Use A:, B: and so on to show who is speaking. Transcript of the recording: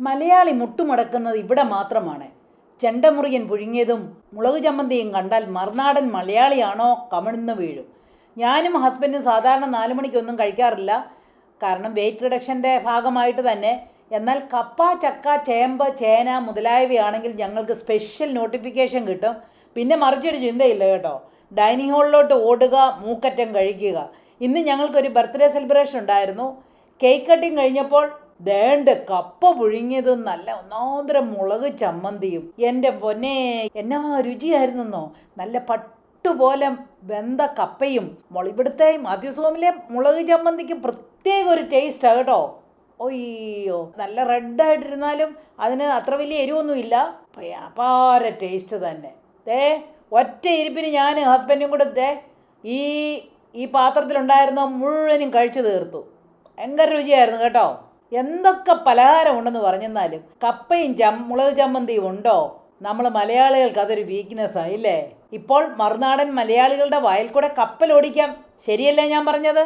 A: മലയാളി മുട്ടുമടക്കുന്നത് ഇവിടെ മാത്രമാണ്. ചെണ്ടമുറിയൻ പുഴുങ്ങിയതും മുളക് ചമ്മന്തിയും കണ്ടാൽ മറുനാടൻ മലയാളിയാണോ കമിഴ്ന്ന് വീഴും. ഞാനും ഹസ്ബൻഡും സാധാരണ നാല് മണിക്കൊന്നും കഴിക്കാറില്ല. കാരണം വെയിറ്റ് റിഡക്ഷന്റെ ഭാഗമായിട്ട് തന്നെ. എന്നാൽ കപ്പ ചക്ക ചേമ്പ് ചേന മുതലായവയാണെങ്കിൽ ഞങ്ങൾക്ക് സ്പെഷ്യൽ നോട്ടിഫിക്കേഷൻ കിട്ടും. പിന്നെ മറിച്ചൊരു ചിന്തയില്ല കേട്ടോ. ഡൈനിങ് ഹാളിലോട്ട് ഓടുക മൂക്കറ്റം കഴിക്കുക. ഇന്ന് ഞങ്ങൾക്കൊരു ബർത്ത്ഡേ സെലിബ്രേഷൻ ഉണ്ടായിരുന്നു. കേക്ക് കട്ടിങ് കഴിഞ്ഞപ്പോൾ ദേണ്ട് കപ്പ പുഴുങ്ങിയതും നല്ല ഒന്നാന്തരം മുളക് ചമ്മന്തിയും. എന്റെ പൊന്നെ എന്നാ രുചിയായിരുന്നെന്നോ? നല്ല പട്ടുപോലെ വെന്ത കപ്പയും. ഇവിടുത്തെ മധ്യസോമിലെ മുളക് ചമ്മന്തിക്ക് പ്രത്യേക ഒരു ടേസ്റ്റാണ് കേട്ടോ. ഒയ്യോ നല്ല റെഡായിട്ടിരുന്നാലും അതിന് അത്ര വലിയ എരിവൊന്നുമില്ല. അപാര ടേസ്റ്റ് തന്നെ. ദേ ഒറ്റ ഇരിപ്പിന് ഞാൻ ഹസ്ബൻഡും കൂടെ ദേ ഈ ഈ പാത്രത്തിലുണ്ടായിരുന്ന മുഴുവനും കഴിച്ചു തീർത്തു. ഭയങ്കര രുചിയായിരുന്നു കേട്ടോ. എന്തൊക്കെ പലഹാരം ഉണ്ടെന്ന് പറഞ്ഞെന്നാലും കപ്പയും ചം മുളക് ചമ്മന്തിയും ഉണ്ടോ? നമ്മൾ മലയാളികൾക്ക് അതൊരു വീക്ക്നെസ് ആയില്ലേ ഇപ്പോൾ മറുനാടൻ മലയാളികളുടെ വായിൽ കൂടെ കപ്പൽ ഓടിക്കാം. ശരിയല്ലേ ഞാൻ പറഞ്ഞത്?